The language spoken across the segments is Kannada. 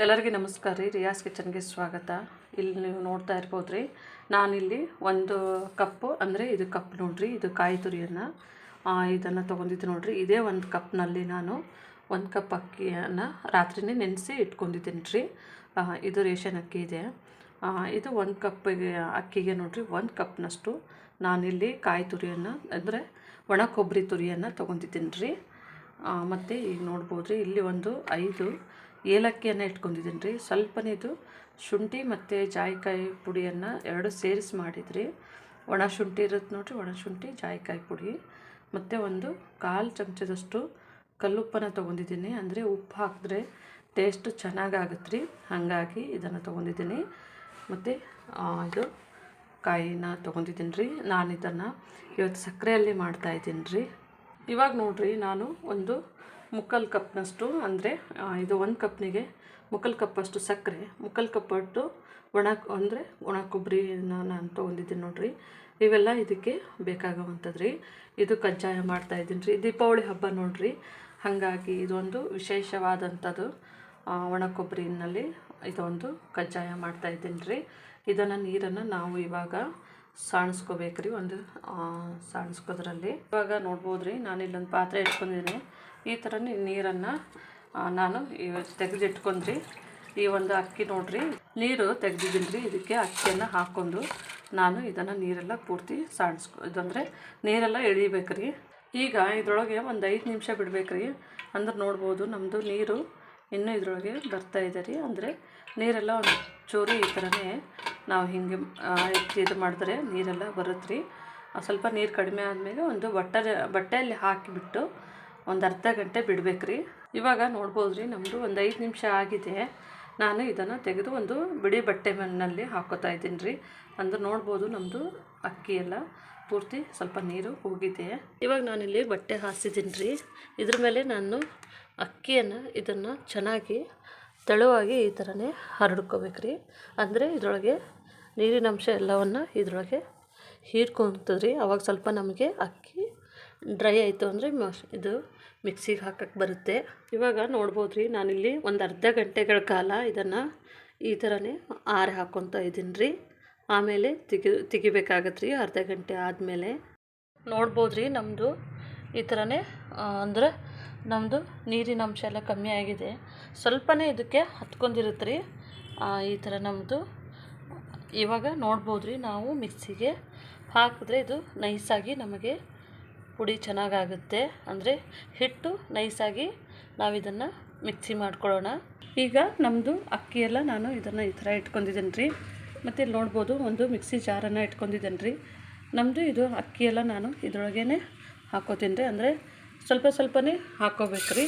ಎಲ್ಲರಿಗೂ ನಮಸ್ಕಾರ ರೀ. ರಿಯಾಸ್ ಕಿಚನ್ಗೆ ಸ್ವಾಗತ. ಇಲ್ಲಿ ನೀವು ನೋಡ್ತಾ ಇರ್ಬೋದು ರೀ ನಾನಿಲ್ಲಿ ಒಂದು ಕಪ್ಪು, ಅಂದರೆ ಇದು ಕಪ್ ನೋಡ್ರಿ, ಇದು ಕಾಯಿ ತುರಿಯನ್ನು ಇದನ್ನು ತೊಗೊಂಡಿದ್ದು ನೋಡ್ರಿ. ಇದೇ ಒಂದು ಕಪ್ನಲ್ಲಿ ನಾನು ಒಂದು ಕಪ್ ಅಕ್ಕಿಯನ್ನು ರಾತ್ರಿನೇ ನೆನೆಸಿ ಇಟ್ಕೊಂಡಿದ್ದೀನಿ ರೀ. ಇದು ರೇಷನ್ ಅಕ್ಕಿ ಇದೆ. ಇದು ಒಂದು ಕಪ್ಪಿಗೆ, ಅಕ್ಕಿಗೆ ನೋಡ್ರಿ, ಒಂದು ಕಪ್ನಷ್ಟು ನಾನಿಲ್ಲಿ ಕಾಯಿ ತುರಿಯನ್ನು, ಅಂದರೆ ಒಣ ಕೊಬ್ಬರಿ ತುರಿಯನ್ನು ತೊಗೊಂಡಿದ್ದೀನಿ ರೀ. ಮತ್ತು ಈಗ ನೋಡ್ಬೋದು ರೀ ಇಲ್ಲಿ ಒಂದು ಐದು ಏಲಕ್ಕಿಯನ್ನು ಇಟ್ಕೊಂಡಿದ್ದೀನಿ ರೀ. ಸ್ವಲ್ಪನೇ ಇದು ಶುಂಠಿ ಮತ್ತು ಜಾಯಿಕಾಯಿ ಪುಡಿಯನ್ನು ಎರಡು ಸೇರಿಸಿ ಮಾಡಿದ್ರಿ. ಒಣ ಶುಂಠಿ ಇರುತ್ತೆ ನೋಡಿರಿ, ಒಣ ಶುಂಠಿ, ಜಾಯಿಕಾಯಿ ಪುಡಿ. ಮತ್ತು ಒಂದು ಕಾಲು ಚಮಚದಷ್ಟು ಕಲ್ಲುಪ್ಪನ್ನು ತೊಗೊಂಡಿದ್ದೀನಿ. ಅಂದರೆ ಉಪ್ಪು ಹಾಕಿದ್ರೆ ಟೇಸ್ಟ್ ಚೆನ್ನಾಗಾಗುತ್ತೆ ರೀ ಹಾಗಾಗಿ ಇದನ್ನು ತೊಗೊಂಡಿದ್ದೀನಿ. ಮತ್ತು ಇದು ಕಾಯಿನ ತೊಗೊಂಡಿದ್ದೀನಿ ರೀ. ನಾನು ಇದನ್ನು ಇವತ್ತು ಸಕ್ಕರೆಯಲ್ಲಿ ಮಾಡ್ತಾಯಿದ್ದೀನಿ ರೀ. ಇವಾಗ ನೋಡಿರಿ, ನಾನು ಒಂದು ಮುಕ್ಕಾಲು ಕಪ್ನಷ್ಟು ಅಂದರೆ ಇದು ಒಂದು ಕಪ್ನಿಗೆ ಮುಕ್ಕಲ್ ಕಪ್ಪಷ್ಟು ಸಕ್ಕರೆ, ಮುಕ್ಕಲ್ ಕಪ್ಪಟ್ಟು ಒಣ, ಅಂದರೆ ಒಣ ಕೊಬ್ಬರಿನ ನಾನು ತೊಗೊಂಡಿದ್ದೀನಿ ನೋಡಿರಿ. ಇವೆಲ್ಲ ಇದಕ್ಕೆ ಬೇಕಾಗುವಂಥದ್ದು ರೀ ಇದು ಕಜ್ಜಾಯ ಮಾಡ್ತಾಯಿದ್ದೀನಿ ರೀ. ದೀಪಾವಳಿ ಹಬ್ಬ ನೋಡಿರಿ. ಹಾಗಾಗಿ ಇದೊಂದು ವಿಶೇಷವಾದಂಥದ್ದು ಒಣ ಕೊಬ್ಬರಿನಲ್ಲಿ ಇದೊಂದು ಕಜ್ಜಾಯ ಮಾಡ್ತಾಯಿದ್ದೀನಿ ರೀ. ಇದನ್ನು ನೀರನ್ನು ನಾವು ಇವಾಗ ಸಾಣಿಸ್ಕೋಬೇಕ್ರಿ. ಒಂದು ಸಾಣಿಸ್ಕೋದ್ರಲ್ಲಿ. ಇವಾಗ ನೋಡ್ಬೋದು ರೀ ನಾನು ಇಲ್ಲೊಂದು ಪಾತ್ರೆ ಇಟ್ಕೊಂಡಿದ್ದೀನಿ. ಈ ಥರನೇ ನೀರನ್ನು ನಾನು ತೆಗೆದಿಟ್ಕೊಂಡ್ರಿ. ಈ ಒಂದು ಅಕ್ಕಿ ನೋಡ್ರಿ. ನೀರು ತೆಗೆದಿದ್ದೀನಿ ಇದಕ್ಕೆ ಅಕ್ಕಿಯನ್ನು ಹಾಕ್ಕೊಂಡು ನಾನು ಇದನ್ನು ನೀರೆಲ್ಲ ಪೂರ್ತಿ ಸಾಣಿಸ್ಕೊ ಇದಂದರೆ ನೀರೆಲ್ಲ ಎಳಿಬೇಕ್ರಿ. ಈಗ ಇದ್ರೊಳಗೆ ಒಂದು ಐದು ನಿಮಿಷ ಬಿಡ್ಬೇಕ್ರಿ. ಅಂದ್ರೆ ನೋಡ್ಬೋದು ನಮ್ಮದು ನೀರು ಇನ್ನೂ ಇದರೊಳಗೆ ಬರ್ತಾ ಇದೆ ರೀ. ಅಂದರೆ ನೀರೆಲ್ಲ ಒಂದು ಚೂರು ಈ ಥರನೇ ನಾವು ಹಿಂಗೆ ಇದು ಮಾಡಿದ್ರೆ ನೀರೆಲ್ಲ ಬರುತ್ತೆ ರೀ ಸ್ವಲ್ಪ ನೀರು ಕಡಿಮೆ ಆದಮೇಲೆ ಒಂದು ಬಟ್ಟೆ ಬಟ್ಟೆಯಲ್ಲಿ ಹಾಕಿಬಿಟ್ಟು ಒಂದು ಅರ್ಧ ಗಂಟೆ ಬಿಡಬೇಕ್ರಿ. ಇವಾಗ ನೋಡ್ಬೋದು ರೀ ನಮ್ಮದು ಒಂದು ಐದು ನಿಮಿಷ ಆಗಿದೆ. ನಾನು ಇದನ್ನು ತೆಗೆದು ಒಂದು ಬಿಳಿ ಬಟ್ಟೆ ಮಣ್ಣಲ್ಲಿ ಹಾಕೋತಾ ಇದ್ದೀನಿ ರೀ ಅಂದ್ರೆ ನೋಡ್ಬೋದು ನಮ್ಮದು ಅಕ್ಕಿ ಎಲ್ಲ ಪೂರ್ತಿ ಸ್ವಲ್ಪ ನೀರು ಹೋಗಿದೆ. ಇವಾಗ ನಾನಿಲ್ಲಿ ಬಟ್ಟೆ ಹಾಸಿದ್ದೀನಿ ರೀ ಇದ್ರ ಮೇಲೆ ನಾನು ಅಕ್ಕಿಯನ್ನು ಇದನ್ನು ಚೆನ್ನಾಗಿ ತೆಳುವಾಗಿ ಈ ಥರನೇ ಹರಡ್ಕೋಬೇಕ್ರಿ. ಅಂದರೆ ಇದರೊಳಗೆ ನೀರಿನ ಅಂಶ ಎಲ್ಲವನ್ನು ಇದರೊಳಗೆ ಹೀರ್ಕೊಂತದ್ರಿ. ರೀ ಅವಾಗ ಸ್ವಲ್ಪ ನಮಗೆ ಅಕ್ಕಿ ಡ್ರೈ ಆಯಿತು ಅಂದರೆ ಇದು ಮಿಕ್ಸಿಗೆ ಹಾಕಕ್ಕೆ ಬರುತ್ತೆ. ಇವಾಗ ನೋಡ್ಬೋದು ರೀ ನಾನಿಲ್ಲಿ ಒಂದು ಅರ್ಧ ಗಂಟೆಗಳ ಕಾಲ ಇದನ್ನು ಈ ಥರನೇ ಆರೆ ಹಾಕ್ಕೊತ ಇದ್ದೀನಿ ರೀ ಆಮೇಲೆ ತೆಗಿ ತೆಗಿಬೇಕಾಗತ್ತೆ ರೀ ಅರ್ಧ ಗಂಟೆ ಆದಮೇಲೆ. ನೋಡ್ಬೋದು ರೀ ನಮ್ಮದು ಈ ಥರನೇ ಅಂದರೆ ನಮ್ಮದು ನೀರಿನ ಅಂಶ ಎಲ್ಲ ಕಮ್ಮಿ ಆಗಿದೆ. ಸ್ವಲ್ಪನೇ ಇದಕ್ಕೆ ಹತ್ಕೊಂಡಿರುತ್ತೆ ರೀ ಈ ಥರ ನಮ್ಮದು ಇವಾಗ ನೋಡ್ಬೋದು ರೀ ನಾವು ಮಿಕ್ಸಿಗೆ ಹಾಕಿದ್ರೆ ಇದು ನೈಸಾಗಿ ನಮಗೆ ಪುಡಿ ಚೆನ್ನಾಗಾಗುತ್ತೆ. ಅಂದರೆ ಹಿಟ್ಟು ನೈಸಾಗಿ ನಾವು ಇದನ್ನು ಮಿಕ್ಸಿ ಮಾಡ್ಕೊಳ್ಳೋಣ. ಈಗ ನಮ್ಮದು ಎಲ್ಲ ನಾನು ಇದನ್ನು ಈ ಥರ ಇಟ್ಕೊಂಡಿದ್ದೀನಿ ರೀ ಮತ್ತು ಇಲ್ಲಿ ನೋಡ್ಬೋದು ಒಂದು ಮಿಕ್ಸಿ ಜಾರನ್ನು ಇಟ್ಕೊಂಡಿದ್ದೀನಿ ರೀ ನಮ್ಮದು ಇದು ಎಲ್ಲ ನಾನು ಇದರೊಳಗೇ ಹಾಕೋತೀನಿ ರೀ ಅಂದರೆ ಸ್ವಲ್ಪ ಸ್ವಲ್ಪನೇ ಹಾಕೋಬೇಕು ರೀ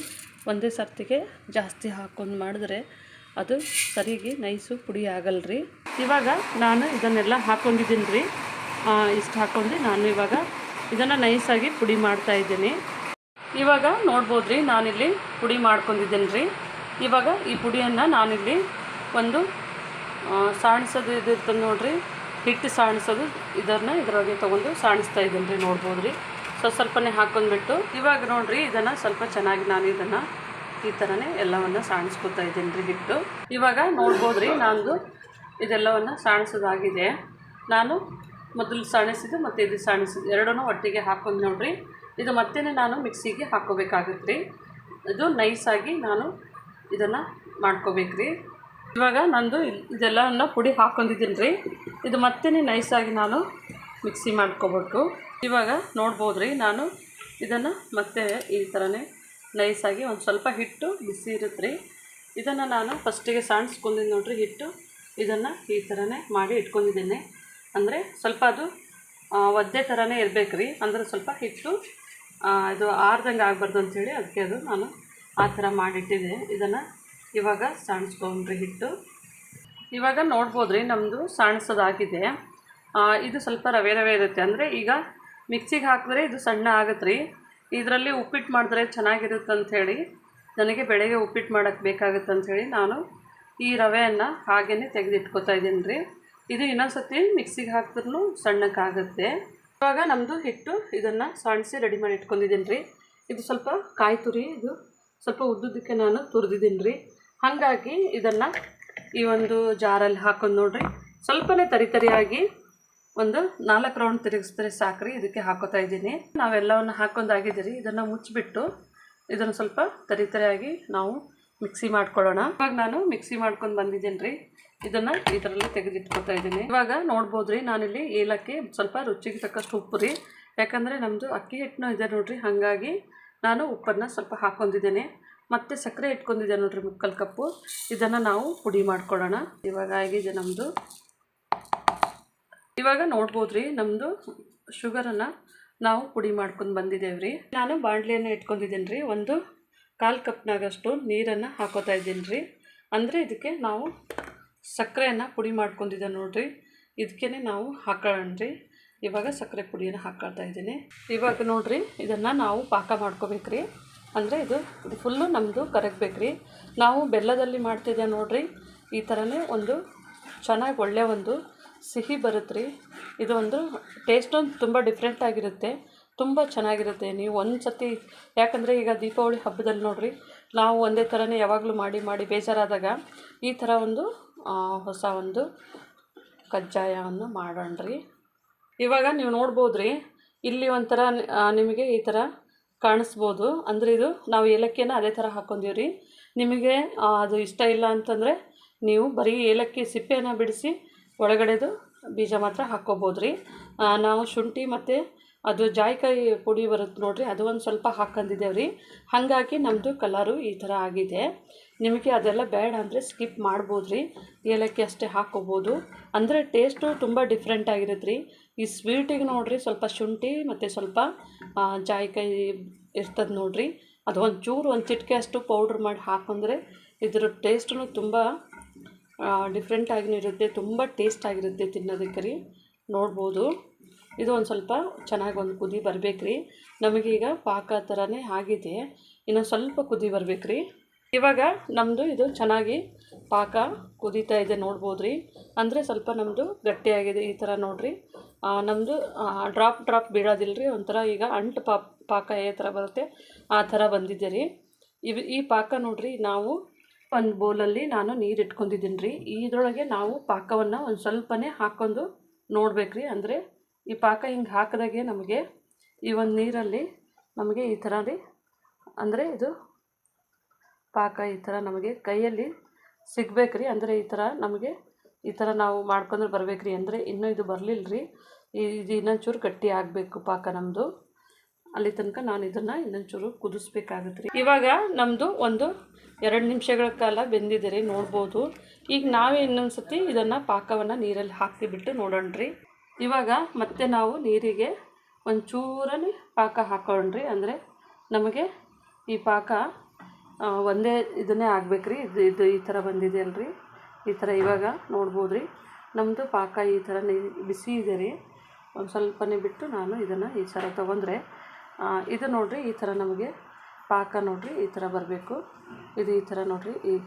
ಒಂದೇ ಸರ್ತಿಗೆ ಜಾಸ್ತಿ ಹಾಕೊಂಡು ಮಾಡಿದ್ರೆ ಅದು ಸರಿಗೆ ನೈಸು ಪುಡಿ ಆಗಲ್ಲ ರೀ ಇವಾಗ ನಾನು ಇದನ್ನೆಲ್ಲ ಹಾಕ್ಕೊಂಡಿದ್ದೀನಿ ರೀ ಇಷ್ಟು ಹಾಕ್ಕೊಂಡು ನಾನು ಇವಾಗ ಇದನ್ನು ನೈಸಾಗಿ ಪುಡಿ ಮಾಡ್ತಾ ಇದ್ದೀನಿ. ಇವಾಗ ನೋಡ್ಬೋದು ರೀ ನಾನಿಲ್ಲಿ ಪುಡಿ ಮಾಡ್ಕೊಂಡಿದ್ದೀನಿ ರೀ ಇವಾಗ ಈ ಪುಡಿಯನ್ನು ನಾನಿಲ್ಲಿ ಒಂದು ಸಾಣಿಸೋದು ಇದಿರ್ತದೆ ನೋಡ್ರಿ, ಹಿಟ್ಟು ಸಾಣಿಸೋದು ಇದನ್ನು ಇದರೊಳಗೆ ತೊಗೊಂಡು ಸಾಣಿಸ್ತಾ ಇದ್ದೀನಿ ರೀ ನೋಡ್ಬೋದು ರೀ ಸೊ, ಸ್ವಲ್ಪನೇ ಹಾಕ್ಕೊಂಡ್ಬಿಟ್ಟು ಇವಾಗ ನೋಡಿರಿ, ಇದನ್ನು ಸ್ವಲ್ಪ ಚೆನ್ನಾಗಿ ನಾನು ಇದನ್ನು ಈ ಥರನೇ ಎಲ್ಲವನ್ನು ಸಾಣಿಸ್ಕೊತಾ ಇದ್ದೀನಿ ರೀ ಹಿಟ್ಟು. ಇವಾಗ ನೋಡ್ಬೋದು ರೀ ನಾನು ಇದೆಲ್ಲವನ್ನು ಸಾಣಿಸೋದಾಗಿದೆ. ನಾನು ಮೊದಲು ಸಾಣಿಸಿದ್ದು, ಮತ್ತು ಇದು ಸಾಣಿಸಿದ್ದು ಎರಡೂ ಒಟ್ಟಿಗೆ ಹಾಕೊಂಡು ನೋಡಿರಿ. ಇದು ಮತ್ತೆ ನಾನು ಮಿಕ್ಸಿಗೆ ಹಾಕೋಬೇಕಾಗುತ್ತೆ ರೀ ಇದು ನೈಸಾಗಿ ನಾನು ಇದನ್ನು ಮಾಡ್ಕೋಬೇಕು ರೀ ಇವಾಗ ನಂದು ಇದೆಲ್ಲವನ್ನ ಪುಡಿ ಹಾಕೊಂಡಿದ್ದೀನಿ ರೀ ಇದು ಮತ್ತೆ ನೈಸಾಗಿ ನಾನು ಮಿಕ್ಸಿ ಮಾಡ್ಕೋಬೇಕು. ಇವಾಗ ನೋಡ್ಬೋದು ರೀ ನಾನು ಇದನ್ನು ಮತ್ತೆ ಈ ಥರನೇ ನೈಸಾಗಿ ಒಂದು ಸ್ವಲ್ಪ ಹಿಟ್ಟು ಬಿಸಿ ಇರುತ್ತೆ ರೀ ಇದನ್ನು ನಾನು ಫಸ್ಟಿಗೆ ಸಾಣಿಸ್ಕೊಂಡಿದ್ದೀನಿ ನೋಡಿರಿ, ಹಿಟ್ಟು. ಇದನ್ನು ಈ ಥರನೇ ಮಾಡಿ ಇಟ್ಕೊಂಡಿದ್ದೀನಿ. ಅಂದರೆ ಸ್ವಲ್ಪ ಅದು ಒದ್ದೆ ಥರನೇ ಇರಬೇಕು ರೀ. ಅಂದರೆ ಸ್ವಲ್ಪ ಹಿಟ್ಟು ಇದು ಆರ್ದಂಗೆ ಆಗಬಾರ್ದು ಅಂಥೇಳಿ ಅದಕ್ಕೆ ಅದು ನಾನು ಆ ಥರ ಮಾಡಿಟ್ಟಿದ್ದೆ ಇದನ್ನು ಇವಾಗ ಸಾಣಿಸ್ಕೊಂಡ್ರಿ ಹಿಟ್ಟು. ಇವಾಗ ನೋಡ್ಬೋದು ರೀ ನಮ್ಮದು ಸಾಣಿಸೋದಾಗಿದೆ. ಇದು ಸ್ವಲ್ಪ ರವೆ ರವೆ ಇರುತ್ತೆ. ಅಂದರೆ ಈಗ ಮಿಕ್ಸಿಗೆ ಹಾಕಿದ್ರೆ ಇದು ಸಣ್ಣ ಆಗುತ್ತೆ ರೀ. ಇದರಲ್ಲಿ ಉಪ್ಪಿಟ್ಟು ಮಾಡಿದ್ರೆ ಚೆನ್ನಾಗಿರುತ್ತೆ ಅಂಥೇಳಿ ನನಗೆ ಬೆಳಗ್ಗೆ ಉಪ್ಪಿಟ್ಟು ಮಾಡೋಕ್ಕೆ ಬೇಕಾಗುತ್ತೆ ಅಂಥೇಳಿ ನಾನು ಈ ರವೆಯನ್ನು ಹಾಗೇ ತೆಗೆದಿಟ್ಕೊತಾ ಇದ್ದೀನಿ ರೀ. ಇದು ಇನ್ನೊಂದ್ಸತಿ ಮಿಕ್ಸಿಗೆ ಹಾಕಿದ್ರೂ ಸಣ್ಣಕ್ಕಾಗುತ್ತೆ. ಇವಾಗ ನಮ್ಮದು ಹಿಟ್ಟು ಇದನ್ನು ಸಾಣಿಸಿ ರೆಡಿ ಮಾಡಿ ಇಟ್ಕೊಂಡಿದ್ದೀನಿ ರೀ ಇದು ಸ್ವಲ್ಪ ಕಾಯಿ ತುರಿ, ಇದು ಸ್ವಲ್ಪ ಉದ್ದುದಕ್ಕೆ ನಾನು ತುರಿದಿದ್ದೀನಿ ರೀ ಹಾಗಾಗಿ ಇದನ್ನು ಈ ಒಂದು ಜಾರಲ್ಲಿ ಹಾಕೊಂಡು ನೋಡಿರಿ. ಸ್ವಲ್ಪನೇ ತರಿ ತರಿಯಾಗಿ ಒಂದು ನಾಲ್ಕು ರೌಂಡ್ ತಿರುಗಿಸಿದ್ರೆ ಸಾಕ್ರಿ, ಇದಕ್ಕೆ ಹಾಕೋತಾ ಇದ್ದೀನಿ. ನಾವೆಲ್ಲವನ್ನು ಹಾಕೊಂಡಾಗಿದ್ದೀರಿ ಇದನ್ನು ಮುಚ್ಚಿಬಿಟ್ಟು ಇದನ್ನು ಸ್ವಲ್ಪ ತರಿ ತರಿಯಾಗಿ ನಾವು ಮಿಕ್ಸಿ ಮಾಡ್ಕೊಳ್ಳೋಣ. ಇವಾಗ ನಾನು ಮಿಕ್ಸಿ ಮಾಡ್ಕೊಂಡು ಬಂದಿದ್ದೀನಿ ರೀ ಇದನ್ನು ಇದರಲ್ಲಿ ತೆಗೆದಿಟ್ಕೊತಾ ಇದ್ದೀನಿ. ಇವಾಗ ನೋಡ್ಬೋದ್ರಿ, ನಾನಿಲ್ಲಿ ಏಲಕ್ಕಿ ಸ್ವಲ್ಪ ರುಚಿಗೆ ತಕ್ಕಷ್ಟು ಉಪ್ಪು ರೀ. ಯಾಕಂದರೆ ನಮ್ಮದು ಅಕ್ಕಿ ಹಿಟ್ಟನೂ ಇದೆ ನೋಡ್ರಿ, ಹಾಗಾಗಿ ನಾನು ಉಪ್ಪನ್ನು ಸ್ವಲ್ಪ ಹಾಕ್ಕೊಂಡಿದ್ದೇನೆ. ಮತ್ತು ಸಕ್ಕರೆ ಇಟ್ಕೊಂಡಿದ್ದೆ ನೋಡ್ರಿ, ಮುಕ್ಕಲ್ ಕಪ್ಪು. ಇದನ್ನು ನಾವು ಪುಡಿ ಮಾಡ್ಕೊಳ್ಳೋಣ. ಇವಾಗ ಆಗಿದೆ ನಮ್ಮದು ಇವಾಗ ನೋಡ್ಬೋದ್ರಿ ನಮ್ಮದು ಶುಗರನ್ನು ನಾವು ಪುಡಿ ಮಾಡ್ಕೊಂಡು ಬಂದಿದ್ದೇವೆ ರೀ. ನಾನು ಬಾಣಲೆಯನ್ನು ಇಟ್ಕೊಂಡಿದ್ದೀನಿ ರೀ, ಒಂದು ಕಾಲು ಕಪ್ನಾಗಷ್ಟು ನೀರನ್ನು ಹಾಕೋತಾ ಇದ್ದೀನಿ ರೀ. ಅಂದರೆ ಇದಕ್ಕೆ ನಾವು ಸಕ್ಕರೆಯನ್ನು ಪುಡಿ ಮಾಡ್ಕೊಂಡಿದ್ದೆ ನೋಡಿರಿ. ಇದಕ್ಕೆ ನಾವು ಹಾಕೊಳ್ಳೋಣ ರೀ ಇವಾಗ ಸಕ್ಕರೆ ಪುಡಿಯನ್ನು ಹಾಕೊಳ್ತಾ ಇದ್ದೀನಿ. ಇವಾಗ ನೋಡಿರಿ, ಇದನ್ನು ನಾವು ಪಾಕ ಮಾಡ್ಕೋಬೇಕ್ರಿ. ಅಂದರೆ ಇದು ಇದು ಫುಲ್ಲು ನಮ್ಮದು ಕರಗಬೇಕ್ರಿ. ನಾವು ಬೆಲ್ಲದಲ್ಲಿ ಮಾಡ್ತಿದ್ದೆ ನೋಡಿರಿ. ಈ ಥರನೇ ಒಂದು ಚೆನ್ನಾಗಿ ಒಳ್ಳೆ ಒಂದು ಸಿಹಿ ಬರುತ್ತೆ ರೀ ಇದು ಒಂದು ಟೇಸ್ಟ್ ತುಂಬ ಡಿಫ್ರೆಂಟ್ ಆಗಿರುತ್ತೆ. ತುಂಬ ಚೆನ್ನಾಗಿರುತ್ತೆ. ನೀವು ಒಂದು ಸತಿ, ಯಾಕಂದರೆ ಈಗ ದೀಪಾವಳಿ ಹಬ್ಬದಲ್ಲಿ ನೋಡಿರಿ, ನಾವು ಒಂದೇ ಥರನೇ ಯಾವಾಗಲೂ ಮಾಡಿ ಮಾಡಿ ಬೇಜಾರಾದಾಗ ಈ ಥರ ಒಂದು ಹೊಸ ಒಂದು ಕಜ್ಜಾಯವನ್ನು ಮಾಡೋಣ ರೀ ಇವಾಗ ನೀವು ನೋಡ್ಬೋದು ರೀ ಇಲ್ಲಿ ಒಂಥರ ನಿಮಗೆ ಈ ಥರ ಕಾಣಿಸ್ಬೋದು. ಅಂದರೆ ಇದು ನಾವು ಏಲಕ್ಕಿನ ಅದೇ ಥರ ಹಾಕ್ಕೊಂಡೀವಿ ನಿಮಗೆ ಅದು ಇಷ್ಟ ಇಲ್ಲ ಅಂತಂದರೆ ನೀವು ಬರೀ ಏಲಕ್ಕಿ ಸಿಪ್ಪೆಯನ್ನು ಬಿಡಿಸಿ ಒಳಗಡೆದು ಬೀಜ ಮಾತ್ರ ಹಾಕ್ಕೋಬೋದು ರೀ ನಾವು ಶುಂಠಿ ಮತ್ತು ಅದು ಜಾಯಿಕಾಯಿ ಪುಡಿ ಬರುತ್ತೆ ನೋಡಿರಿ, ಅದು ಒಂದು ಸ್ವಲ್ಪ ಹಾಕ್ಕೊಂಡಿದ್ದೇವೆ ರೀ ಹಾಗಾಗಿ ನಮ್ಮದು ಕಲರು ಈ ಥರ ಆಗಿದೆ. ನಿಮಗೆ ಅದೆಲ್ಲ ಬೇಡ ಅಂದರೆ ಸ್ಕಿಪ್ ಮಾಡ್ಬೋದು ರೀ ಏಲಕ್ಕಿ ಅಷ್ಟೇ ಹಾಕ್ಕೋಬೋದು ಅಂದರೆ ಟೇಸ್ಟು ತುಂಬ ಡಿಫ್ರೆಂಟ್ ಆಗಿರುತ್ತೆ ರೀ ಈ ಸ್ವೀಟಿಗೆ ನೋಡಿರಿ ಸ್ವಲ್ಪ ಶುಂಠಿ ಮತ್ತು ಸ್ವಲ್ಪ ಜಾಯಿಕಾಯಿ ಇರ್ತದೆ ನೋಡಿರಿ. ಅದು ಒಂದು ಚೂರು ಒಂದು ಚಿಟಿಕೆ ಅಷ್ಟು ಪೌಡ್ರ್ ಮಾಡಿ ಹಾಕೊಂಡ್ರೆ ಇದ್ರ ಟೇಸ್ಟೂ ತುಂಬ ಡಿಫ್ರೆಂಟ್ ಆಗಿನೂ ಇರುತ್ತೆ ತುಂಬ ಟೇಸ್ಟ್ ಆಗಿರುತ್ತೆ ತಿನ್ನೋದಕ್ಕೆ ರೀ. ನೋಡ್ಬೋದು. ಇದು ಒಂದು ಸ್ವಲ್ಪ ಚೆನ್ನಾಗಿ ಒಂದು ಕುದಿ ಬರಬೇಕ್ರಿ. ನಮಗೀಗ ಪಾಕ ಥರನೇ ಆಗಿದೆ. ಇನ್ನೊಂದು ಸ್ವಲ್ಪ ಕುದಿ ಬರಬೇಕ್ರಿ. ಇವಾಗ ನಮ್ಮದು ಇದು ಚೆನ್ನಾಗಿ ಪಾಕ ಕುದೀತಾ ಇದೆ ನೋಡ್ಬೋದು ರೀ ಅಂದರೆ ಸ್ವಲ್ಪ ನಮ್ಮದು ಗಟ್ಟಿಯಾಗಿದೆ ಈ ಥರ ನೋಡಿರಿ. ನಮ್ಮದು ಡ್ರಾಪ್ ಡ್ರಾಪ್ ಬೀಳೋದಿಲ್ಲ ರೀ ಒಂಥರ ಈಗ ಅಂಟು ಪಾ ಪಾಕ ಯಾವ ಥರ ಬರುತ್ತೆ. ಆ ಥರ ಬಂದಿದೆ ರೀ. ಇವು, ಈ ಪಾಕ ನೋಡಿರಿ, ನಾವು ಒಂದು ಬೌಲಲ್ಲಿ ನಾನು ನೀರು ಇಟ್ಕೊಂಡಿದ್ದೀನಿ ರೀ ಇದ್ರೊಳಗೆ ನಾವು ಪಾಕವನ್ನು ಒಂದು ಸ್ವಲ್ಪನೇ ಹಾಕ್ಕೊಂಡು ನೋಡ್ಬೇಕು ರೀ ಅಂದರೆ ಈ ಪಾಕ ಹಿಂಗೆ ಹಾಕಿದಾಗೆ ನಮಗೆ ಈ ಒಂದು ನೀರಲ್ಲಿ ನಮಗೆ ಈ ಥರ ರೀ, ಅಂದರೆ ಇದು ಪಾಕ ಈ ಥರ ನಮಗೆ ಕೈಯಲ್ಲಿ ಸಿಗ್ಬೇಕು ರೀ, ಅಂದರೆ ಈ ಥರ ನಮಗೆ ಈ ಥರ ನಾವು ಮಾಡ್ಕೊಂಡ್ರೆ ಬರ್ಬೇಕು ರೀ, ಅಂದರೆ ಇನ್ನೂ ಇದು ಬರಲಿಲ್ಲ ರೀ. ಇದು ಇನ್ನೊಂಚೂರು ಗಟ್ಟಿ ಆಗಬೇಕು ಪಾಕ ನಮ್ಮದು ಅಲ್ಲಿ ತನಕ ನಾನು ಇದನ್ನು ಇನ್ನೊಂಚೂರು ಕುದಿಸ್ಬೇಕಾಗುತ್ತೆ ರೀ. ಇವಾಗ ನಮ್ಮದು ಒಂದು ಎರಡು ನಿಮಿಷಗಳ ಕಾಲ ಬೆಂದಿದೆ ರೀ, ನೋಡ್ಬೋದು. ಈಗ ನಾವೇ ಇನ್ನೊಂದು ಸತಿ ಇದನ್ನು ಪಾಕವನ್ನು ನೀರಲ್ಲಿ ಹಾಕಿಬಿಟ್ಟು ನೋಡೋಣ ರೀ ಇವಾಗ ಮತ್ತೆ ನಾವು ನೀರಿಗೆ ಒಂದು ಚೂರನೇ ಪಾಕ ಹಾಕೊಂಡ್ರಿ ಅಂದರೆ ನಮಗೆ ಈ ಪಾಕ ಒಂದೇ ಇದನ್ನೇ ಆಗ್ಬೇಕು ರೀ ಇದು ಇದು ಈ ಥರ ಬಂದಿದೆ ಅಲ್ರಿ. ಈ ಥರ ಇವಾಗ ನೋಡ್ಬೋದು ರೀ ನಮ್ಮದು ಪಾಕ ಈ ಥರ ಬಿಸಿ ಇದೆ ರೀ. ಒಂದು ಸ್ವಲ್ಪನೇ ಬಿಟ್ಟು ನಾನು ಇದನ್ನು ಈ ಥರ ತೊಗೊಂಡ್ರೆ ಇದು ನೋಡಿರಿ, ಈ ಥರ ನಮಗೆ ಪಾಕ ನೋಡಿರಿ, ಈ ಥರ ಬರಬೇಕು. ಇದು ಈ ಥರ ನೋಡಿರಿ. ಈಗ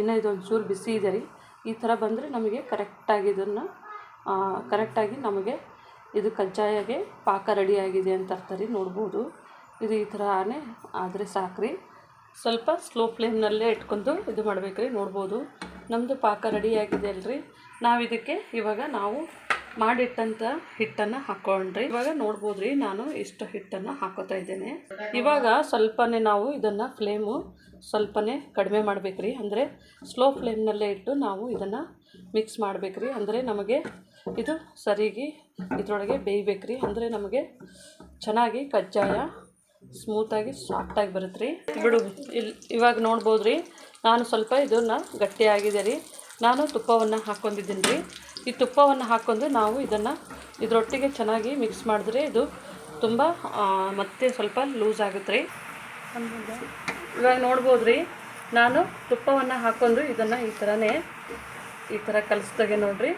ಇನ್ನೂ ಇದೊಂದು ಚೂರು ಬಿಸಿ ಇದೆ ರೀ. ಈ ಥರ ಬಂದರೆ ನಮಗೆ ಕರೆಕ್ಟಾಗಿ ಇದನ್ನು ಕರೆಕ್ಟಾಗಿ ನಮಗೆ ಇದು ಕಜ್ಜಾಯಗೆ ಪಾಕ ರೆಡಿಯಾಗಿದೆ ಅಂತ ಅರ್ಥ ರೀ ನೋಡ್ಬೋದು. ಇದು ಈ ಥರನೇ ಆದರೆ ಸಾಕ್ರಿ. ಸ್ವಲ್ಪ ಸ್ಲೋ ಫ್ಲೇಮ್ನಲ್ಲೇ ಇಟ್ಕೊಂಡು ಇದು ಮಾಡ್ಬೇಕು ರೀ ನೋಡ್ಬೋದು. ನಮ್ಮದು ಪಾಕ ರೆಡಿಯಾಗಿದೆ ಅಲ್ರಿ. ನಾವು ಇದಕ್ಕೆ ಇವಾಗ ನಾವು ಮಾಡಿಟ್ಟಂಥ ಹಿಟ್ಟನ್ನು ಹಾಕ್ಕೊಂಡ್ರಿ. ಇವಾಗ ನೋಡ್ಬೋದು ರೀ ನಾನು ಇಷ್ಟು ಹಿಟ್ಟನ್ನು ಹಾಕೋತಾ ಇದ್ದೇನೆ. ಇವಾಗ ಸ್ವಲ್ಪನೇ ನಾವು ಇದನ್ನು ಫ್ಲೇಮು ಸ್ವಲ್ಪನೇ ಕಡಿಮೆ ಮಾಡಬೇಕ್ರಿ. ಅಂದರೆ ಸ್ಲೋ ಫ್ಲೇಮ್ನಲ್ಲೇ ಇಟ್ಟು ನಾವು ಇದನ್ನು ಮಿಕ್ಸ್ ಮಾಡಬೇಕ್ರಿ. ಅಂದರೆ ನಮಗೆ ಇದು ಸರಿಗೆ ಇದರೊಳಗೆ ಬೇಯ್ಬೇಕು ರೀ ಅಂದರೆ ನಮಗೆ ಚೆನ್ನಾಗಿ ಕಜ್ಜಾಯ ಸ್ಮೂತಾಗಿ ಸಾಫ್ಟಾಗಿ ಬರುತ್ತೆ ರೀ ಬಿಡು ಇಲ್ಲಿ ಇವಾಗ ನೋಡ್ಬೋದು ರೀ ನಾನು ಸ್ವಲ್ಪ ಇದನ್ನು ಗಟ್ಟಿಯಾಗಿದೆ ರೀ. ನಾನು ತುಪ್ಪವನ್ನು ಹಾಕ್ಕೊಂಡಿದ್ದೀನಿ ರೀ ಈ ತುಪ್ಪವನ್ನು ಹಾಕ್ಕೊಂಡು ನಾವು ಇದನ್ನು ಇದರೊಟ್ಟಿಗೆ ಚೆನ್ನಾಗಿ ಮಿಕ್ಸ್ ಮಾಡಿದ್ರೆ ಇದು ತುಂಬ ಮತ್ತೆ ಸ್ವಲ್ಪ ಲೂಸ್ ಆಗುತ್ತೆ ರೀ ಇವಾಗ ನೋಡ್ಬೋದು ರೀ ನಾನು ತುಪ್ಪವನ್ನು ಹಾಕ್ಕೊಂಡು ಇದನ್ನು ಈ ಥರನೇ ಈ ಥರ ಕಲಿಸ್ದಾಗೆ ನೋಡ್ರಿ.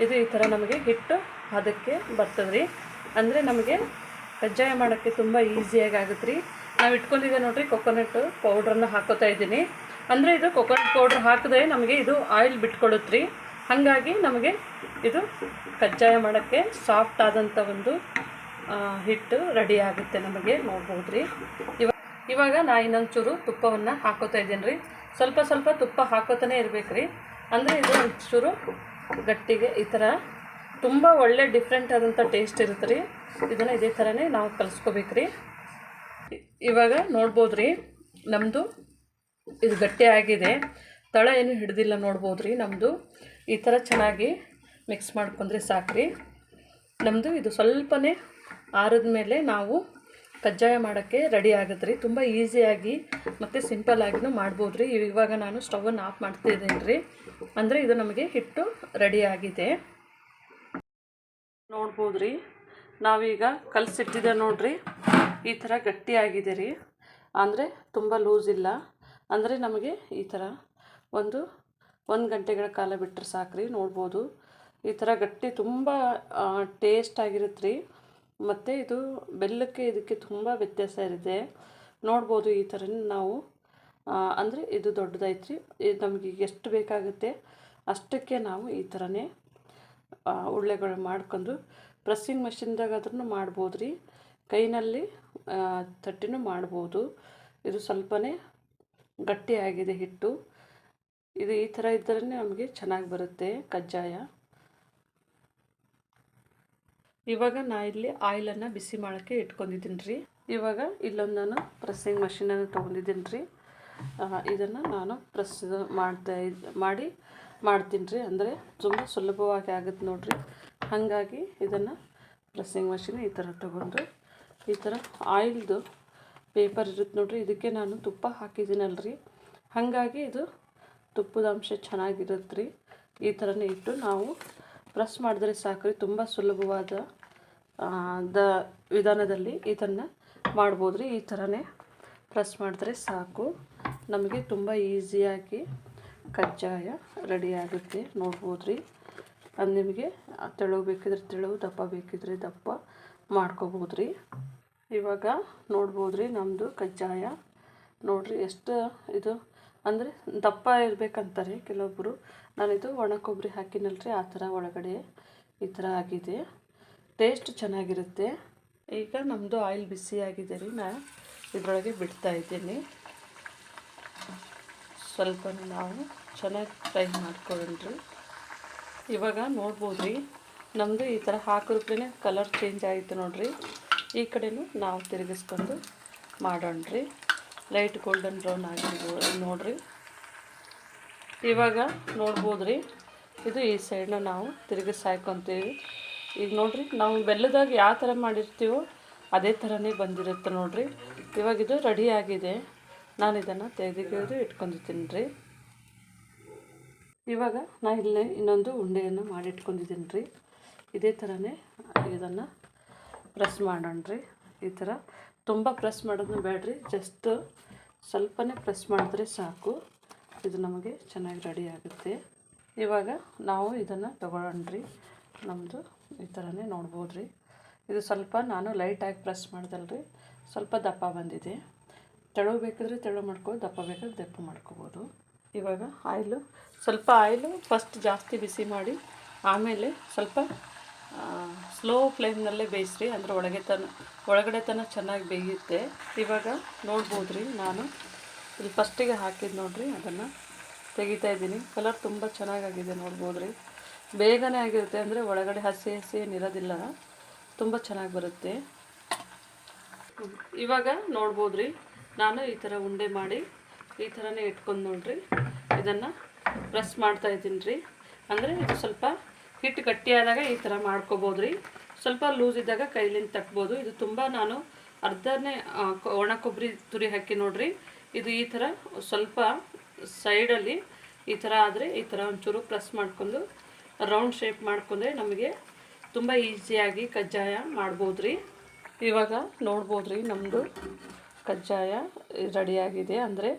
ಇದು ಈ ಥರ ನಮಗೆ ಹಿಟ್ಟು ಅದಕ್ಕೆ ಬರ್ತದೆ ರೀ ಅಂದರೆ ನಮಗೆ ಕಜ್ಜಾಯ ಮಾಡೋಕ್ಕೆ ತುಂಬ ಈಸಿಯಾಗಿ ಆಗುತ್ತೆ ರೀ ನಾವು ಇಟ್ಕೊಂಡಿದ್ದೆ ನೋಡಿರಿ ಕೊಕೊನಟ್ ಪೌಡ್ರನ್ನು ಹಾಕೋತಾ ಇದ್ದೀನಿ. ಅಂದರೆ ಇದು ಕೊಕೊನಟ್ ಪೌಡ್ರ್ ಹಾಕಿದ್ರೆ ನಮಗೆ ಇದು ಆಯಿಲ್ ಬಿಟ್ಕೊಡುತ್ತೆ ರೀ ಹಾಗಾಗಿ ನಮಗೆ ಇದು ಕಜ್ಜಾಯ ಮಾಡೋಕ್ಕೆ ಸಾಫ್ಟ್ ಆದಂಥ ಒಂದು ಹಿಟ್ಟು ರೆಡಿ ಆಗುತ್ತೆ ನಮಗೆ ನೋಡ್ಬೋದು ರೀ ಇವಾಗ ಇವಾಗ ನಾ ಇನ್ನೊಂದು ಚೂರು ತುಪ್ಪವನ್ನು ಹಾಕೋತಾ ಇದ್ದೀನಿ ರೀ ಸ್ವಲ್ಪ ಸ್ವಲ್ಪ ತುಪ್ಪ ಹಾಕೋತಾನೆ ಇರಬೇಕು ರೀ ಅಂದರೆ ಇದು ಒಂಚೂರು ಗಟ್ಟಿಗೆ ಈ ಥರ ತುಂಬ ಒಳ್ಳೆ ಡಿಫ್ರೆಂಟ್ ಆದಂಥ ಟೇಸ್ಟ್ ಇರುತ್ತೆ ರೀ. ಇದನ್ನು ಇದೇ ಥರನೇ ನಾವು ಕಲಿಸ್ಕೋಬೇಕು ರೀ ಇವಾಗ ನೋಡ್ಬೋದು ರೀ ನಮ್ಮದು ಇದು ಗಟ್ಟಿ ಆಗಿದೆ. ತಳ ಏನು ಹಿಡ್ದಿಲ್ಲ ನೋಡ್ಬೋದು ರೀ ನಮ್ಮದು ಈ ಥರ ಚೆನ್ನಾಗಿ ಮಿಕ್ಸ್ ಮಾಡ್ಕೊಂಡ್ರೆ ಸಾಕು ರೀ ನಮ್ಮದು ಇದು ಸ್ವಲ್ಪನೇ ಆರಿದ ಮೇಲೆ ನಾವು ಕಜ್ಜಾಯ ಮಾಡೋಕ್ಕೆ ರೆಡಿ ಆಗುತ್ತೆ ರೀ ತುಂಬ ಈಸಿಯಾಗಿ ಮತ್ತು ಸಿಂಪಲ್ಲಾಗಿನೂ ಮಾಡ್ಬೋದು ರೀ ಇವಾಗ ನಾನು ಸ್ಟವನ್ನು ಆಫ್ ಮಾಡ್ತಿದ್ದೀನಿ ರೀ ಅಂದರೆ ಇದು ನಮಗೆ ಹಿಟ್ಟು ರೆಡಿ ಆಗಿದೆ. ನೋಡ್ಬೋದು ರೀ ನಾವೀಗ ಕಲಸಿಟ್ಟಿದ್ದೆ ನೋಡ್ರಿ. ಈ ಥರ ಗಟ್ಟಿಯಾಗಿದೆ ರೀ. ಅಂದರೆ ತುಂಬ ಲೂಸ್ ಇಲ್ಲ. ಅಂದರೆ ನಮಗೆ ಈ ಥರ ಒಂದು ಒಂದು ಗಂಟೆಗಳ ಕಾಲ ಬಿಟ್ಟರೆ ರೀ ನೋಡ್ಬೋದು. ಈ ಥರ ಗಟ್ಟಿ ತುಂಬ ಟೇಸ್ಟ್ ಆಗಿರುತ್ತೆ ರೀ ಮತ್ತು ಇದು ಬೆಲ್ಲಕ್ಕೆ ಇದಕ್ಕೆ ತುಂಬ ವ್ಯತ್ಯಾಸ ಇರುತ್ತೆ. ನೋಡ್ಬೋದು ಈ ಥರ ನಾವು. ಅಂದರೆ ಇದು ದೊಡ್ಡದೈತ್ರಿ ಇದು ನಮಗೆ ಎಷ್ಟು ಬೇಕಾಗುತ್ತೆ ಅಷ್ಟಕ್ಕೆ ನಾವು ಈ ಥರನೇ ಉಳ್ಳೆಗಳು ಮಾಡ್ಕೊಂಡು ಪ್ರೆಸ್ಸಿಂಗ್ ಮೆಷಿನ್ದಾಗಾದ್ರೂ ಮಾಡ್ಬೋದು ರೀ ಕೈನಲ್ಲಿ ತಟ್ಟಿನೂ ಮಾಡ್ಬೋದು. ಇದು ಸ್ವಲ್ಪನೇ ಗಟ್ಟಿಯಾಗಿದೆ ಹಿಟ್ಟು. ಇದು ಈ ಥರ ಇದ್ದರೆ ನಮಗೆ ಚೆನ್ನಾಗಿ ಬರುತ್ತೆ ಕಜ್ಜಾಯ. ಇವಾಗ ನಾ ಇಲ್ಲಿ ಆಯಿಲನ್ನು ಬಿಸಿ ಮಾಡೋಕ್ಕೆ ಇಟ್ಕೊಂಡಿದ್ದೀನಿ ರೀ. ಇವಾಗ ಇಲ್ಲೊಂದು ನಾನು ಪ್ರೆಸ್ಸಿಂಗ್ ಮಷಿನನ್ನು ತೊಗೊಂಡಿದ್ದೀನಿ ರೀ. ಇದನ್ನು ನಾನು ಪ್ರೆಸ್ ಮಾಡ್ತಾ ಮಾಡಿ ಮಾಡ್ತೀನಿ ರೀ. ಅಂದರೆ ತುಂಬ ಸುಲಭವಾಗಿ ಆಗುತ್ತೆ ನೋಡಿರಿ. ಹಾಗಾಗಿ ಇದನ್ನು ಪ್ರೆಸ್ಸಿಂಗ್ ಮಷಿನ್ ಈ ಥರ ತೊಗೊಂಡು ಈ ಥರ ಆಯಿಲ್ದು ಪೇಪರ್ ಇರುತ್ತೆ ನೋಡಿರಿ. ಇದಕ್ಕೆ ನಾನು ತುಪ್ಪ ಹಾಕಿದ್ದೀನಲ್ರಿ. ಹಾಗಾಗಿ ಇದು ತುಪ್ಪದ ಅಂಶ ಚೆನ್ನಾಗಿರುತ್ತೆ ರೀ. ಈ ಥರನೇ ಇಟ್ಟು ನಾವು ಪ್ರೆಸ್ ಮಾಡಿದ್ರೆ ಸಾಕ್ರಿ. ತುಂಬ ಸುಲಭವಾದ ದ ವಿಧಾನದಲ್ಲಿ ಇದನ್ನು ಮಾಡ್ಬೋದು ರೀ ಈ ಥರನೇ ಪ್ರೆಸ್ ಮಾಡಿದ್ರೆ ಸಾಕು. ನಮಗೆ ತುಂಬ ಈಸಿಯಾಗಿ ಕಜ್ಜಾಯ ರೆಡಿ ಆಗುತ್ತೆ. ನೋಡ್ಬೋದು ರೀ ಅದು ನಿಮಗೆ ತೆಳು ಬೇಕಿದ್ರೆ ತೆಳು, ದಪ್ಪ ಬೇಕಿದ್ರೆ ದಪ್ಪ ಮಾಡ್ಕೋಬೋದು ರೀ ಇವಾಗ ನೋಡ್ಬೋದು ರೀ ನಮ್ಮದು ಕಜ್ಜಾಯ. ನೋಡಿರಿ ಎಷ್ಟು ಇದು, ಅಂದರೆ ದಪ್ಪ ಇರಬೇಕಂತಾರೆ ಕೆಲವೊಬ್ಬರು ನಾನಿದು ಒಣ ಕೊಬ್ಬರಿ ಹಾಕಿನಲ್ರಿ, ಆ ಥರ ಒಳಗಡೆ ಈ ಥರ ಆಗಿದೆ. ಟೇಸ್ಟ್ ಚೆನ್ನಾಗಿರುತ್ತೆ. ಈಗ ನಮ್ಮದು ಆಯಿಲ್ ಬಿಸಿಯಾಗಿದೆ ರೀ, ನಾ ಇದರೊಳಗೆ ಬಿಡ್ತಾ ಇದ್ದೀನಿ. ಸ್ವಲ್ಪ ನಾವು ಚೆನ್ನಾಗಿ ಫ್ರೈ ಮಾಡ್ಕೊಳ್ರಿ ಇವಾಗ ನೋಡ್ಬೋದು ರೀ ನಮ್ಮದು ಈ ಥರ ಹಾಕಿದ್ರೇ ಕಲರ್ ಚೇಂಜ್ ಆಯಿತು ನೋಡಿರಿ. ಈ ಕಡೆಯೂ ನಾವು ತಿರುಗಿಸ್ಕೊಂಡು ಮಾಡೋಣ್ರಿ. ಲೈಟ್ ಗೋಲ್ಡನ್ ಬ್ರೌನ್ ಆಗಿರ್ಬೋದು ನೋಡಿರಿ. ಇವಾಗ ನೋಡ್ಬೋದು ರೀ ಇದು ಈ ಸೈಡನ್ನ ನಾವು ತಿರುಗಿಸಿ ಹಾಕ್ಕೊತೀವಿ ಈಗ ನೋಡಿರಿ, ನಾವು ಬೆಲ್ಲದಾಗ ಯಾವ ಥರ ಮಾಡಿರ್ತೀವೋ ಅದೇ ಥರನೇ ಬಂದಿರುತ್ತೆ ನೋಡಿರಿ. ಇವಾಗ ಇದು ರೆಡಿ ಆಗಿದೆ. ನಾನು ಇದನ್ನು ತೆಗೆದು ಇಟ್ಕೊಂಡಿದ್ದೀನಿ ರೀ ಇವಾಗ ನಾ ಇಲ್ಲೇ ಇನ್ನೊಂದು ಉಂಡೆಯನ್ನು ಮಾಡಿಟ್ಕೊಂಡಿದ್ದೀನಿ ರೀ ಇದೇ ಥರನೇ ಇದನ್ನು ಪ್ರೆಸ್ ಮಾಡೋಣ ರೀ ಈ ಥರ ತುಂಬ ಪ್ರೆಸ್ ಮಾಡೋದನ್ನ ಬೇಡ್ರಿ. ಜಸ್ಟ್ ಸ್ವಲ್ಪನೇ ಪ್ರೆಸ್ ಮಾಡಿದ್ರೆ ಸಾಕು. ಇದು ನಮಗೆ ಚೆನ್ನಾಗಿ ರೆಡಿ ಆಗುತ್ತೆ. ಇವಾಗ ನಾವು ಇದನ್ನು ತೊಗೊಳ್ಳೋಣ ರೀ ನಮ್ಮದು ಈ ಥರನೇ ನೋಡ್ಬೋದು ರೀ. ಇದು ಸ್ವಲ್ಪ ನಾನು ಲೈಟಾಗಿ ಪ್ರೆಸ್ ಮಾಡ್ದಲ್ರಿ. ಸ್ವಲ್ಪ ದಪ್ಪ ಬಂದಿದೆ. ತೆಳು ಬೇಕಿದ್ರೆ ತೆಳು ಮಾಡ್ಕೋ, ದಪ್ಪ ಬೇಕಾದ್ರೆ ದಪ್ಪ ಮಾಡ್ಕೋಬೋದು. ಇವಾಗ ಆಯಿಲು ಸ್ವಲ್ಪ ಆಯಿಲು ಫಸ್ಟ್ ಜಾಸ್ತಿ ಬಿಸಿ ಮಾಡಿ, ಆಮೇಲೆ ಸ್ವಲ್ಪ ಸ್ಲೋ ಫ್ಲೇಮ್ನಲ್ಲೇ ಬೇಯಿಸ್ರಿ. ಅಂದರೆ ಒಳಗೆ ತನ, ಒಳಗಡೆ ತನ ಚೆನ್ನಾಗಿ ಬೇಯುತ್ತೆ. ಇವಾಗ ನೋಡ್ಬೋದು ರೀ ನಾನು. ಇಲ್ಲಿ ಫಸ್ಟಿಗೆ ಹಾಕಿದ್ದು ನೋಡಿರಿ, ಅದನ್ನು ತೆಗಿತಾ ಇದ್ದೀನಿ. ಕಲರ್ ತುಂಬ ಚೆನ್ನಾಗಾಗಿದೆ ನೋಡ್ಬೋದು ರೀ. ಬೇಗನೆ ಆಗಿರುತ್ತೆ ಅಂದರೆ ಒಳಗಡೆ ಹಸಿ ಹಸಿ ಏನಿರೋದಿಲ್ಲ. ತುಂಬ ಚೆನ್ನಾಗಿ ಬರುತ್ತೆ. ಇವಾಗ ನೋಡ್ಬೋದ್ರಿ, ನಾನು ಈ ಥರ ಉಂಡೆ ಮಾಡಿ ಈ ಥರನೇ ಇಟ್ಕೊಂಡು ನೋಡ್ರಿ. ಇದನ್ನು ಪ್ರೆಸ್ ಮಾಡ್ತಾ ಇದ್ದೀನಿ ರೀ ಅಂದರೆ ಇದು ಸ್ವಲ್ಪ ಹಿಟ್ಟು ಗಟ್ಟಿಯಾದಾಗ ಈ ಥರ ಮಾಡ್ಕೋಬೋದು ರೀ ಸ್ವಲ್ಪ ಲೂಸ್ ಇದ್ದಾಗ ಕೈಲಿಂದ ತಟ್ಬೋದು. ಇದು ತುಂಬ ನಾನು ಅರ್ಧನೇ ಒಣ ಕೊಬ್ಬರಿ ತುರಿ ಹಾಕಿ ನೋಡ್ರಿ. ಇದು ಈ ಥರ ಸ್ವಲ್ಪ ಸೈಡಲ್ಲಿ ಈ ಥರ ಆದರೆ ಈ ಥರ ಒಂಚೂರು ಪ್ರೆಸ್ ಮಾಡ್ಕೊಂಡು ರೌಂಡ್ ಶೇಪ್ ಮಾಡ್ಕೊಂಡ್ರೆ ನಮಗೆ ತುಂಬ ಈಸಿಯಾಗಿ ಕಜ್ಜಾಯ ಮಾಡ್ಬೋದು ರೀ ಇವಾಗ ನೋಡ್ಬೋದು ರೀ ನಮ್ಮದು ಕಜ್ಜಾಯ ರೆಡಿಯಾಗಿದೆ ಅಂದರೆ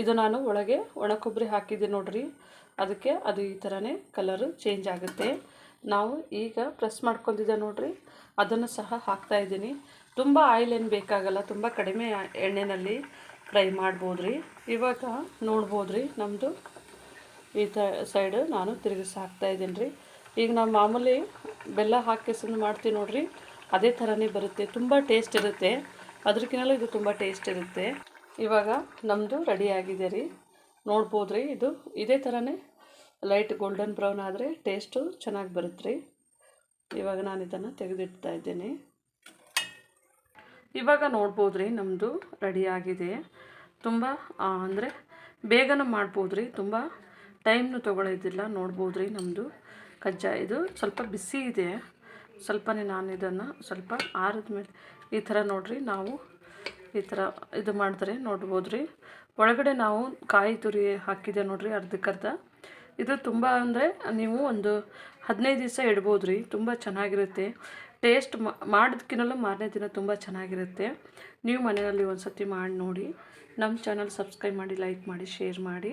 ಇದು ನಾನು ಒಳಗೆ ಒಣ ಕೊಬ್ಬರಿ ಹಾಕಿದ್ದೆ ನೋಡ್ರಿ. ಅದಕ್ಕೆ ಅದು ಈ ಥರನೇ ಕಲರು ಚೇಂಜ್ ಆಗುತ್ತೆ. ನಾವು ಈಗ ಪ್ರೆಸ್ ಮಾಡ್ಕೊಂಡಿದ್ದೆ ನೋಡ್ರಿ. ಅದನ್ನು ಸಹ ಹಾಕ್ತಾ ಇದ್ದೀನಿ. ತುಂಬ ಆಯಿಲ್ ಏನು ಬೇಕಾಗಲ್ಲ, ತುಂಬ ಕಡಿಮೆ ಎಣ್ಣೆಯಲ್ಲಿ ಫ್ರೈ ಮಾಡ್ಬೋದು ರೀ ಇವಾಗ ನೋಡ್ಬೋದು ರೀ ನಮ್ಮದು ಈ ತ ಸೈಡ್ ನಾನು ತಿರುಗಿಸಿ ಹಾಕ್ತಾ ಇದ್ದೀನಿ ರೀ ಈಗ ನಾವು ಮಾಮೂಲಿ ಬೆಲ್ಲ ಹಾಕಿಸಲು ಮಾಡ್ತೀವಿ ನೋಡಿರಿ, ಅದೇ ಥರನೇ ಬರುತ್ತೆ. ತುಂಬ ಟೇಸ್ಟ್ ಇರುತ್ತೆ. ಅದಕ್ಕಿಂತಲೂ ಇದು ತುಂಬ ಟೇಸ್ಟ್ ಇರುತ್ತೆ. ಇವಾಗ ನಮ್ಮದು ರೆಡಿ ಆಗಿದೆ ರೀ. ನೋಡ್ಬೋದು ರೀ ಇದು ಇದೇ ಥರನೇ ಲೈಟ್ ಗೋಲ್ಡನ್ ಬ್ರೌನ್ ಆದರೆ ಟೇಸ್ಟು ಚೆನ್ನಾಗಿ ಬರುತ್ತೆ ರೀ ಇವಾಗ ನಾನು ಇದನ್ನು ತೆಗೆದಿಡ್ತಾ ಇದ್ದೀನಿ. ಇವಾಗ ನೋಡ್ಬೋದು ರೀ ನಮ್ಮದು ರೆಡಿಯಾಗಿದೆ ತುಂಬ ಅಂದರೆ ಬೇಗನೆ ಮಾಡ್ಬೋದು ರೀ ತುಂಬ ಟೈಮ್ನು ತೊಗೊಳ್ಳೋದಿಲ್ಲ ನೋಡ್ಬೋದು ರೀ ನಮ್ಮದು ಕಜ್ಜಾಯ. ಇದು ಸ್ವಲ್ಪ ಬಿಸಿ ಇದೆ. ಸ್ವಲ್ಪನೇ ನಾನು ಇದನ್ನು ಸ್ವಲ್ಪ ಆರಿದ ಮೇಲೆ ಈ ಥರ ನೋಡಿರಿ ನಾವು ಈ ಥರ ಇದು ಮಾಡಿದ್ರೆ ನೋಡ್ಬೋದು ರೀ ಒಳಗಡೆ ನಾವು ಕಾಯಿ ತುರಿ ಹಾಕಿದೆ ನೋಡಿರಿ ಅರ್ಧಕ್ಕರ್ಧ ಇದು ತುಂಬ ಅಂದರೆ ನೀವು ಒಂದು ಹದಿನೈದು ದಿವಸ ಇಡ್ಬೋದು ರೀ ತುಂಬ ಚೆನ್ನಾಗಿರುತ್ತೆ. ಟೇಸ್ಟ್ ಮಾಡಿದ್ಕಿನಲ್ಲೂ ಮಾರನೇ ದಿನ ತುಂಬ ಚೆನ್ನಾಗಿರುತ್ತೆ. ನೀವು ಮನೆಯಲ್ಲಿ ಒಂದು ಸತಿ ಮಾಡಿ ನೋಡಿ. ನಮ್ಮ ಚಾನಲ್ ಸಬ್ಸ್ಕ್ರೈಬ್ ಮಾಡಿ, ಲೈಕ್ ಮಾಡಿ, ಶೇರ್ ಮಾಡಿ.